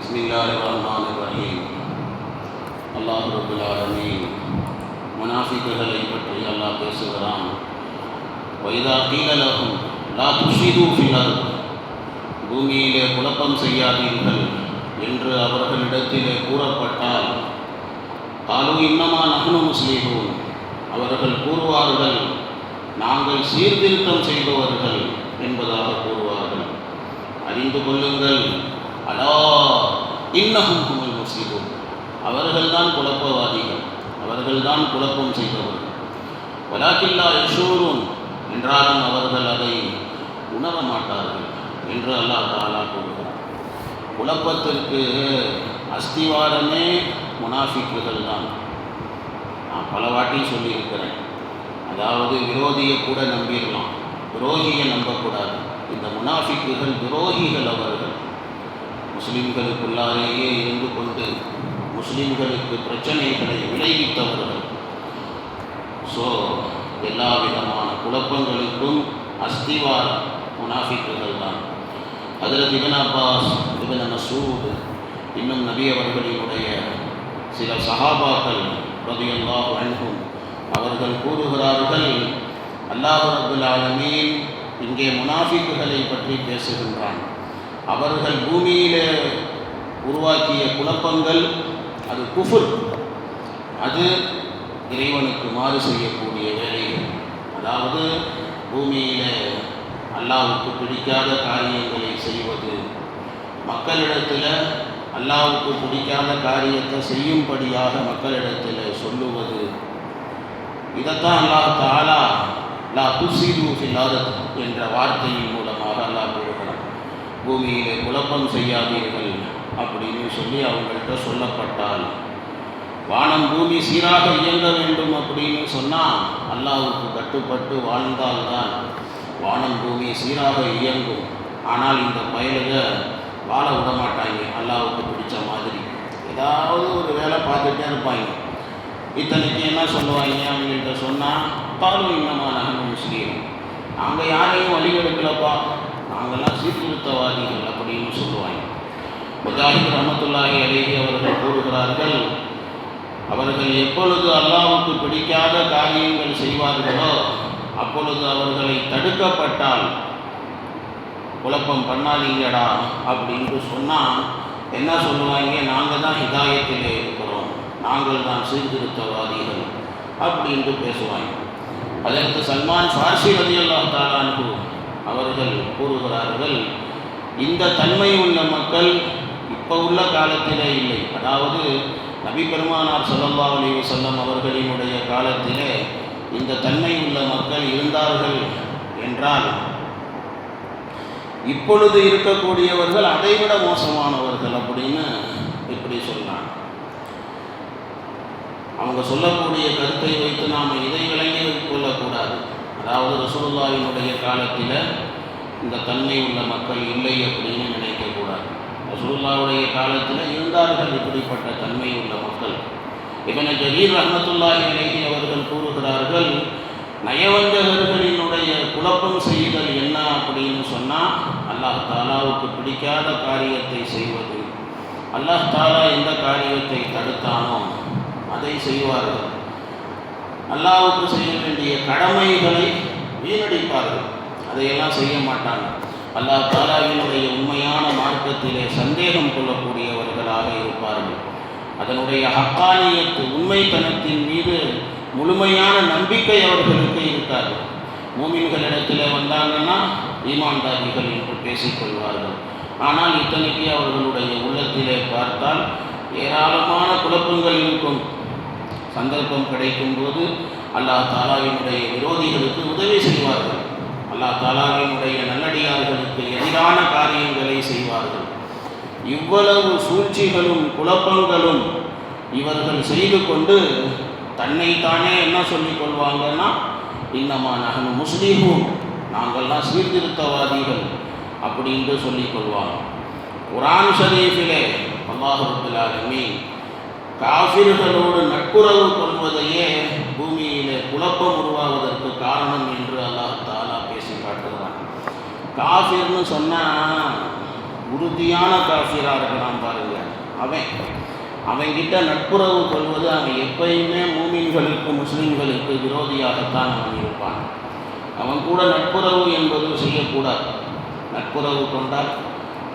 بسم الله الرحمن الرحيم அல்லாஹ் ரபுல் ஆலமீன் முனாஃபிக்குகளை பற்றி அல்லாஹ் பேசுகிறான் வைதா கீழலகும் லா துஷிது ஃபில்லர் பூமியிலே குழப்பம் செய்யாதீர்கள் என்று அவர்களிடத்திலே கூறப்பட்டால் காலு இன்னமா நகனு முஸ்லீமும் அவர்கள் கூறுவார்கள் நாங்கள் சீர்திருத்தம் செய்பவர்கள் என்பதாக கூறுவார்கள் அறிந்து கொள்ளுங்கள் அலா இன்னகும் குமல் முஸ்லிமும் அவர்கள்தான் குழப்பவாதிகள். அவர்கள்தான் குழப்பம் செய்பவர்கள். வலாக்கில்லா யஷூரும் என்றாலும் அவர்கள் அதை உணர மாட்டார்கள் என்று அல்லாஹ் தாலா கூறுகிறார் குழப்பத்திற்கு அஸ்திவாரமே முனாஃபிக்குகள் தான். நான் பல வாட்டி சொல்லியிருக்கிறேன். அதாவது விரோதியை கூட நம்பிடலாம். துரோகியை நம்பக்கூடாது. இந்த முனாஃபிக்குகள் துரோகிகள் அவர்கள். முஸ்லிம்களுக்குள்ளாலேயே இருந்து கொண்டு முஸ்லிம்களுக்கு பிரச்சனைகளை விளைவித்தவர்கள். ஸோ எல்லா விதமான குழப்பங்களுக்கும் அஸ்திவார முனாஃபிக்குகள் தான். அதில் இபன் அப்பாஸ் இபன் மசூத் இன்னும் நபி அவர்களினுடைய சில சகாபாக்கள் ரதியல்லாஹு வழங்கும் அவர்கள் கூறுகிறார்கள் அல்லாஹ் ஆலமீன் இங்கே முனாஃபிக்குகளை பற்றி பேசுகின்றான். அவர்கள் பூமியிலே உருவாக்கிய குழப்பங்கள் அது குஃபுர். அது இறைவனுக்கு மாறு செய்யக்கூடிய வேலைகள் அதாவது பூமியிலே அல்லாவுக்கு பிடிக்காத காரியங்களை செய்வது. மக்களிடத்தில் அல்லாவுக்கு பிடிக்காத காரியத்தை செய்யும்படியாக மக்களிடத்தில் சொல்லுவது. இதைத்தான் அல்லாஹ் தாலா லா துசிது ஃபில்லாதத் என்ற வார்த்தையின் மூலமாக அல்லாஹ் பூமியிலே குழப்பம் செய்யாதீர்கள் அப்படின்னு சொல்லி அவங்கள்ட்ட சொல்லப்பட்டால் வானம் பூமி சீராக இயங்க வேண்டும் அப்படின்னு சொன்னால் அல்லாவுக்கு கட்டுப்பட்டு வாழ்ந்தால்தான் வானம் பூமி சீராக இயங்கும். ஆனால் இந்த பயலுக வாழ விட மாட்டாங்க அல்லாவுக்கு பிடிச்ச மாதிரி. ஏதாவது ஒரு வேலை பார்த்துட்டே இருப்பாங்க. இத்தனைக்கு என்ன சொல்லுவாங்க அவங்கள்ட்ட சொன்னால் பாலு இன்னமா முஸ்லீம். நாங்கள் யாரையும் வழிகெடுக்கலப்பா நாங்கள்லாம் சீர்திருத்தவாதிகள் அப்படின்னு சொல்லுவாங்க. முஜாஹித் ரஹமத்துல்லாஹி அலேஹி அவர்கள் கூறுகிறார்கள் அவர்கள் எப்பொழுது அல்லாவுக்கு பிடிக்காத காரியங்கள் செய்வார்களோ அப்பொழுது அவர்களை தடுக்கப்பட்டால் குழப்பம் பண்ணாதீங்கடா அப்படின்ட்டு சொன்னால் என்ன சொல்லுவாங்க? நாங்கள் தான் ஹிதாயத்திலே இருக்கிறோம். நாங்கள் தான் சீர்திருத்தவாதிகள் அப்படின்ட்டு பேசுவாங்க. அதற்கு சல்மான் ஃபார்சி ரதி அல்லா அவர்கள் கூறுகிறார்கள் இந்த தன்மை உள்ள மக்கள் இப்போ உள்ள காலத்திலே இல்லை. அதாவது நபி பெருமானார் சல்லல்லா அலி வசல்லம் அவர்களினுடைய காலத்திலே இந்த தன்மை உள்ள மக்கள் இருந்தார்கள் என்றால் இப்பொழுது இருக்கக்கூடியவர்கள் அதைவிட மோசமானவர்கள் அப்படின்னு இப்படி சொல்லலாம் அவங்க சொல்லக்கூடிய கருத்தை வைத்து நாம் இதை விளங்கி கொள்ளக்கூடாது. அதாவது ரசூலுல்லாவினுடைய காலத்தில் இந்த தன்மை உள்ள மக்கள் இல்லை அப்படின்னு நினைக்கக்கூடாது ரசூலுல்லாவுடைய காலத்தில் இருந்தார்கள் இப்படிப்பட்ட தன்மை உள்ள மக்கள். இவனை ஜரீர் ரஹமத்துல்லாஹி அலேஹி அவர்கள் கூறுகிறார்கள் நயவஞ்சகர்களினுடைய குழப்பம் செய்தல் என்ன அப்படின்னு சொன்னால் அல்லாஹ் தாலாவுக்கு பிடிக்காத காரியத்தை செய்வது. அல்லாஹ் தாலா எந்த காரியத்தை தடுத்தானோ அதை செய்வார்கள். அல்லாவுக்கு செய்ய வேண்டிய கடமைகளை வீணடிப்பார்கள். அதையெல்லாம் செய்ய மாட்டாங்க. அல்லாஹ் தாலாவினுடைய உண்மையான மார்க்கத்திலே சந்தேகம் கொள்ளக்கூடியவர்களாக இருப்பார்கள். அதனுடைய ஹக்கானியத்து உண்மைத்தனத்தின் மீது முழுமையான நம்பிக்கை அவர்களுக்கு இருக்காது. மூமின்களிடத்தில் வந்தாங்கன்னா ஈமான்தாரிகள் என்று பேசிக்கொள்வார்கள். ஆனால் இத்தனைக்கு அவர்களுடைய உள்ளத்திலே பார்த்தால் ஏராளமான குழப்பங்கள் இருக்கும். சந்தர்ப்பம் கிடைக்கும் போது அல்லாஹ் தாலாவினுடைய விரோதிகளுக்கு உதவி செய்வார்கள். அல்லாஹ் தாலாவினுடைய நல்லடியார்களுக்கு எதிரான காரியங்களை செய்வார்கள். இவ்வளவு சூழ்ச்சிகளும் குழப்பங்களும் இவர்கள் செய்து கொண்டு தன்னைத்தானே என்ன சொல்லிக் கொள்வாங்கன்னா இன்னமா நகனும் முஸ்லீமும் நாங்கள்லாம் சீர்திருத்தவாதிகள் அப்படின்ட்டு சொல்லிக் கொள்வாங்க. குரான் ஷரீஃபிலே அல்லாஹுல்லாலுமே காசிர்களோடு நட்புறவு கொள்வதையே பூமியிலே குழப்பம் உருவாவதற்கு காரணம் என்று அல்லாஹ் தாலா பேசி காட்டுகிறான். காஃபிர்னு சொன்னால் உறுதியான காஃபிராக இருக்கலாம் பாருங்க. அவன் அவன்கிட்ட நட்புறவு கொள்வது அவன் எப்பயுமே மூமின்களுக்கு முஸ்லீம்களுக்கு விரோதியாகத்தான் அவன் இருப்பான். அவன் கூட நட்புறவு என்பது செய்யக்கூடாது. நட்புறவு கொண்டால்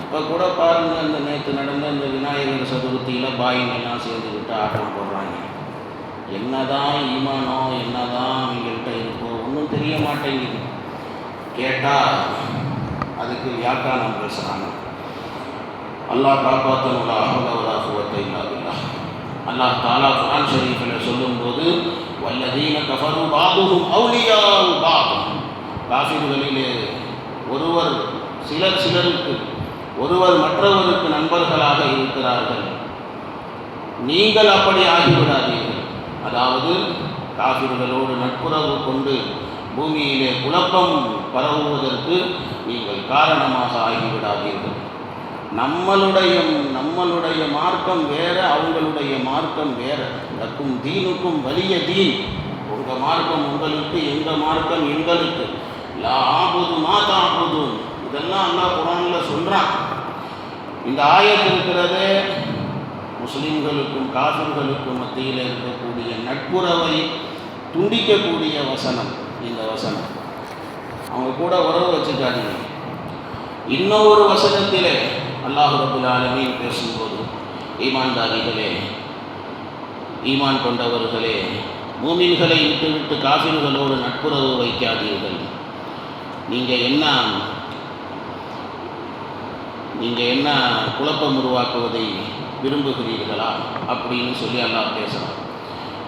இப்போ கூட பாருங்கள் இந்த நேற்று நடந்த இந்த விநாயகர் சதுர்த்தியில் பாயிங்கெல்லாம் சேர்ந்துக்கிட்டு ஆட்டம் போடுறாங்க. என்னதான் ஈமானோ என்னதான் அவங்கள்ட்ட இருக்கோ ஒன்றும் தெரிய மாட்டேங்குது. கேட்டால் அதுக்கு வியாக்கானம் பேசுகிறாங்க அல்லாஹ் காப்பாற்றனுள்ள அகலவரா இல்லாதில்லா அல்லாஹ் தாலா குரான் ஷரீஃபில் சொல்லும்போது வல்லதீன கஃபரு பாதுகும் அவுலியாவு பாதும் காஃபிர்களிலே ஒருவர் சிலர் சிலருக்கு ஒருவர் மற்றவருக்கு நண்பர்களாக இருக்கிறார்கள். நீங்கள் அப்படி ஆகிவிடாதீர்கள். அதாவது காபிர்களோடு நட்புறவு கொண்டு பூமியிலே குழப்பம் பரவுவதற்கு நீங்கள் காரணமாக ஆகிவிடாதீர்கள். நம்மளுடைய நம்மளுடைய மார்க்கம் வேற அவங்களுடைய மார்க்கம் வேற. லக்கும் தீனுக்கும் வலிய தீன். உங்கள் மார்க்கம் உங்களுக்கு எங்கள் மார்க்கம் எங்களுக்கு. லாபுது மாதாபுதும் இதெல்லாம் அல்லாஹ் குரானில் சொல்கிறான் இந்த ஆயத்து இருக்கிறதே முஸ்லீம்களுக்கும் காஃபிர்களுக்கும் மத்தியில் இருக்கக்கூடிய நட்புறவை துண்டிக்கக்கூடிய வசனம். இந்த வசனம். அவங்க கூட உறவு வச்சுக்காதீங்க. இன்னொரு வசனத்திலே அல்லாஹ் ரபுல் ஆலமீன் பேசும்போது ஈமான்தாரிகளே ஈமான் கொண்டவர்களே மூமின்களை விட்டுவிட்டு காஃபிர்களோடு நட்புறவு வைக்காதீர்கள். நீங்கள் என்ன நீங்கள் என்ன குழப்பம் உருவாக்குவதை விரும்புகிறீர்களா அப்படின்னு சொல்லி அல்லாஹ் பேசுகிறான்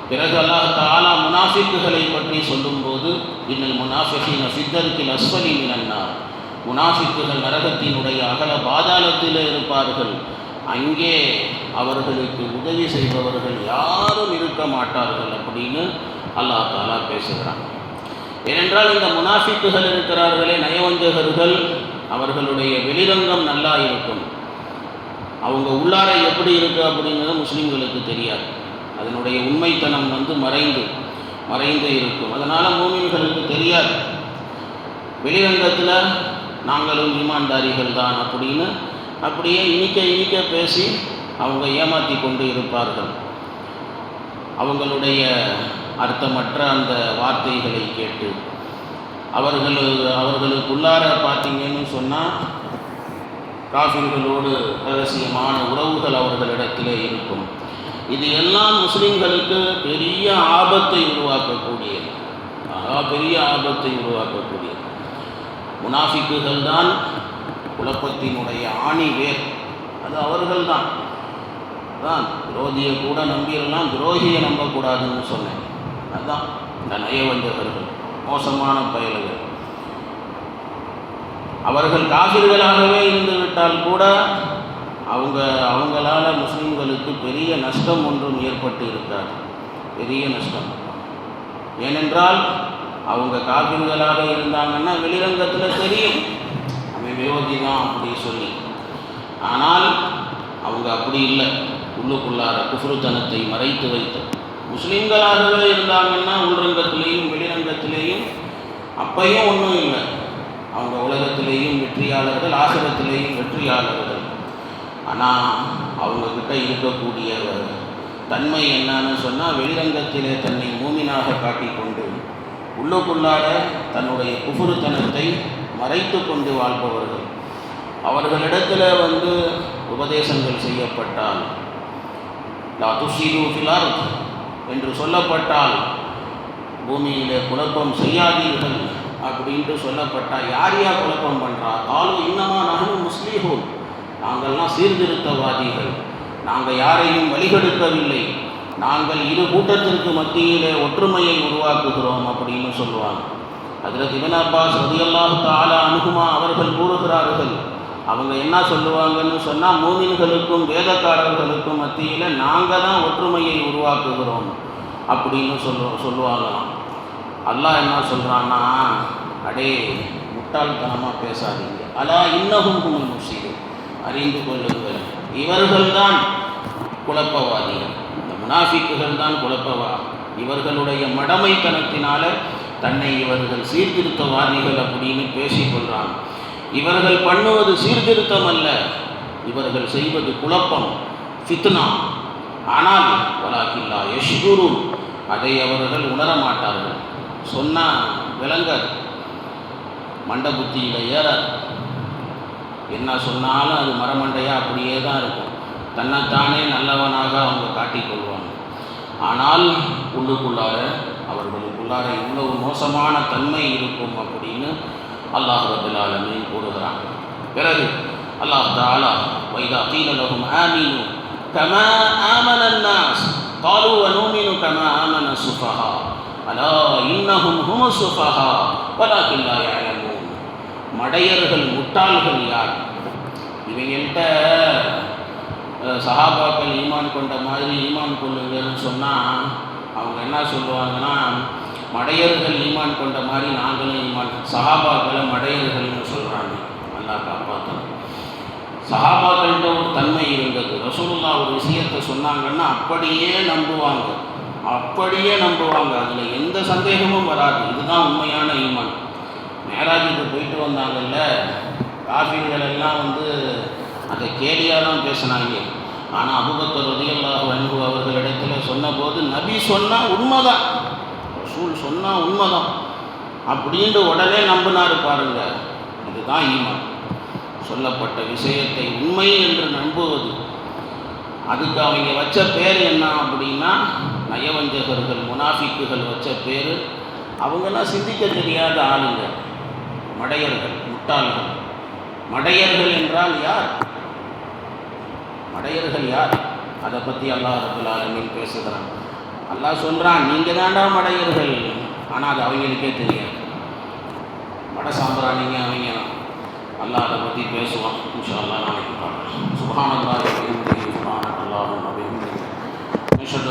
பிறகு அல்லாஹ் தாலா முனாஃபிக்குகளை பற்றி சொல்லும்போது இன்னல் முனாஃபிகின சித்தருக்கில் அஸ்வலி மினன்னார். முனாஃபிக்குகள் நரகத்தினுடைய அகல பாதாளத்தில் இருப்பார்கள். அங்கே அவர்களுக்கு உதவி செய்பவர்கள் யாரும் இருக்க மாட்டார்கள் அப்படின்னு அல்லாஹ் தாலா பேசுகிறான். ஏனென்றால் இந்த முனாஃபிக்குகள் இருக்கிறார்களே நயவஞ்சகர்கள் அவர்களுடைய வெளிரங்கம் நல்லா இருக்கும். அவங்க உள்ளார எப்படி இருக்கு அப்படிங்கிறது முஸ்லீம்களுக்கு தெரியாது. அதனுடைய உண்மைத்தனம் வந்து மறைந்து மறைந்து இருக்கும். அதனால் மூமின்களுக்கு தெரியாது. வெளிரங்கத்தில் நாங்களும் ஈமான்தாரிகள் தான் அப்படின்னு அப்படியே இனிக்க இனிக்க பேசி அவங்க ஏமாற்றி கொண்டு இருப்பார்கள். அவங்களுடைய அர்த்தமற்ற அந்த வார்த்தைகளை கேட்டு அவர்கள் அவர்களுக்குள்ளார பார்த்தீங்கன்னு சொன்னால் காஃபிர்களோடு ரகசியமான உறவுகள் அவர்களிடத்திலே இருக்கும். இது எல்லாம் முஸ்லீம்களுக்கு பெரிய ஆபத்தை உருவாக்கக்கூடியது. ஆகா பெரிய ஆபத்தை உருவாக்கக்கூடியது. முனாஃபிக்குகள் தான் குழப்பத்தினுடைய ஆணி வேர். அது அவர்கள்தான். அதான் விரோதியை கூட நம்பிடலாம் துரோகியை நம்பக்கூடாதுன்னு சொன்னேன். அதுதான் இந்த நயவஞ்சகர்கள் மோசமான பயல்கள் அவர்கள் காபிர்களாகவே இருந்து விட்டால் கூட அவங்க அவங்களால முஸ்லீம்களுக்கு பெரிய நஷ்டம் ஒன்றும் ஏற்பட்டு இருக்காது பெரிய நஷ்டம். ஏனென்றால் அவங்க காபிர்களாக இருந்தாங்கன்னா வெளிரங்கத்தில் தெரியும். அவன் விரோதி தான் அப்படி சொல்லி. ஆனால் அவங்க அப்படி இல்லை. உள்ளுக்குள்ளார குசுருத்தனத்தை மறைத்து வைத்து முஸ்லீம்களாகவே இருந்தாங்கன்னா உள்ரங்கத்திலேயும் வெளிரங்கத்திலேயும். அப்பையும் ஒன்றும் இல்லை. அவங்க உலகத்திலேயும் வெற்றியாளர்கள் ஆசிரத்திலேயும் வெற்றியாளர்கள். ஆனால் அவங்கக்கிட்ட இருக்கக்கூடிய தன்மை என்னன்னு சொன்னால் வெளிரங்கத்திலே தன்னை மூமினாக காட்டிக்கொண்டு உள்ளுக்குள்ளார தன்னுடைய குபுருத்தனத்தை மறைத்து கொண்டு வாழ்பவர்கள். அவர்களிடத்தில் வந்து உபதேசங்கள் செய்யப்பட்டால் லா துஷீரு ஃபிலார் என்று சொல்லப்பட்டால் பூமியிலே குழப்பம் செய்யாதீர்கள் அப்படின்ட்டு சொல்லப்பட்டால் யார் யார் குழப்பம் பண்ணுறா ஆளும் இன்னமா நானும் முஸ்லீஹூன். நாங்கள்லாம் சீர்திருத்தவாதிகள். நாங்கள் யாரையும் வழிகெடுக்கவில்லை. நாங்கள் இரு கூட்டத்திற்கு மத்தியிலே ஒற்றுமையை உருவாக்குகிறோம் அப்படின்னு சொல்லுவாங்க. அதில் இபன் அப்பாஸ் ரதியல்லாஹு தாலா அனுகுமா அவர்கள் கூறுகிறார்கள் அவங்க என்ன சொல்லுவாங்கன்னு சொன்னால் மூமின்களுக்கும் வேதக்காரர்களுக்கும் மத்தியில் நாங்கள் தான் ஒற்றுமையை உருவாக்குகிறோம் அப்படின்னு சொல்லு சொல்லுவாங்களாம். அல்லாஹ் என்ன சொல்கிறான்னா அடே முட்டாள்தனமாக பேசாதீங்க. அலா இன்னகும் குமல் முஷிது அறிந்து கொள்ளுங்கள். இவர்கள்தான் குழப்பவாதிகள். இந்த முனாஃபிக்குகள் தான் குழப்பவா இவர்களுடைய மடமைத்தனத்தினால தன்னை இவர்கள் சீர்திருத்தவாதிகள் அப்படின்னு பேசிக்கொள்கிறான் இவர்கள் பண்ணுவது சீர்திருத்தம் அல்ல இவர்கள் செய்வது குழப்பம் ஃபித்னா. ஆனால் வலாக்கில்லா யஷ்குரு அதை அவர்கள் உணர மாட்டார்கள். சொன்னால் விளங்காது. மண்ட புத்தியில் ஏறாது. என்ன சொன்னாலும் அது மரமண்டையாக அப்படியே தான் இருக்கும். தன்னைத்தானே நல்லவனாக அவங்க காட்டிக்கொள்வாங்க ஆனால் உள்ளுக்குள்ளார அவர்களுக்குள்ளார இவ்வளவு மோசமான தன்மை இருக்கும் அப்படின்னு அல்லாஹ் ரபுல் ஆலமீன் கூறுகிறான் பிறகு அல்லாஹ் தாலா வைதா கீழலகும் ஆமீனு கமா ஆமன الناس قالوا ونؤمن كما آمن السفهاء அலா இன்னஹும் ஹும சுஃபஹா வலாக்கின் லா يعلمون மடையர்கள் முட்டாள்கள் யார் இவங்கள்ட்ட அஹ், சஹாபாக்கள் ஈமான் கொண்ட மாதிரி ஈமான் கொள்ளுங்கன்னு சொன்னால் அவங்க என்ன சொல்லுவாங்கன்னா மடையர்கள் ஈமான் கொண்ட மாதிரி நாங்களும் ஈமான் சஹாபாக்களை மடையர்கள்னு சொல்கிறாங்க நல்லா காப்பாற்றணும் சஹாபாக்கள்கிட்ட ஒரு தன்மை இருந்தது. ரசூலுல்லா ஒரு விஷயத்தை சொன்னாங்கன்னா அப்படியே நம்புவாங்க. அப்படியே நம்புவாங்க. அதில் எந்த சந்தேகமும் வராது. இதுதான் உண்மையான ஈமான். மேராஜுக்கு போயிட்டு வந்தாங்கல்ல காஃபிகள் எல்லாம் வந்து அதை கேலியாக தான் பேசினாங்க. ஆனால் அபுபக்கர் ரதியல்லாஹு அன்பு சொன்னபோது நபி சொன்னால் உண்மைதான். ரசூல் சொன்னால் உண்மைதான். அப்படின்ட்டு உடனே நம்பினாரு பாருங்க. இதுதான் ஈமான். சொல்லப்பட்ட விஷயத்தை உண்மை என்று நம்புவது. அதுக்கு அவங்க வச்ச பேர் என்ன அப்படின்னா நயவஞ்சகர்கள் முனாஃபிக்குகள் வச்ச பேர். அவங்கெல்லாம் சிந்திக்க தெரியாத ஆளுங்க. மடையர்கள் முட்டாள்கள். மடையர்கள் என்றால் யார்? மடையர்கள் யார்? அதை பற்றி அல்லாஹ் ரபுல் ஆலமீன் பேசுகிறான். அல்லாஹ் சொல்கிறான் நீங்கள் தாண்டா மடையர்கள் ஆனால் அது அவங்களுக்கே தெரியாது. மட சாம்பிராணிங்க அவங்க. அல்லாஹ் அதை பற்றி பேசுவான். இன்ஷா அல்லாஹ் நாளைக்கு பார்க்கலாம். சுபஹானல்லாஹி வபிஹம்திஹி சுபஹானல்லாஹு வபிஹம்திஹி அஷ்ஹது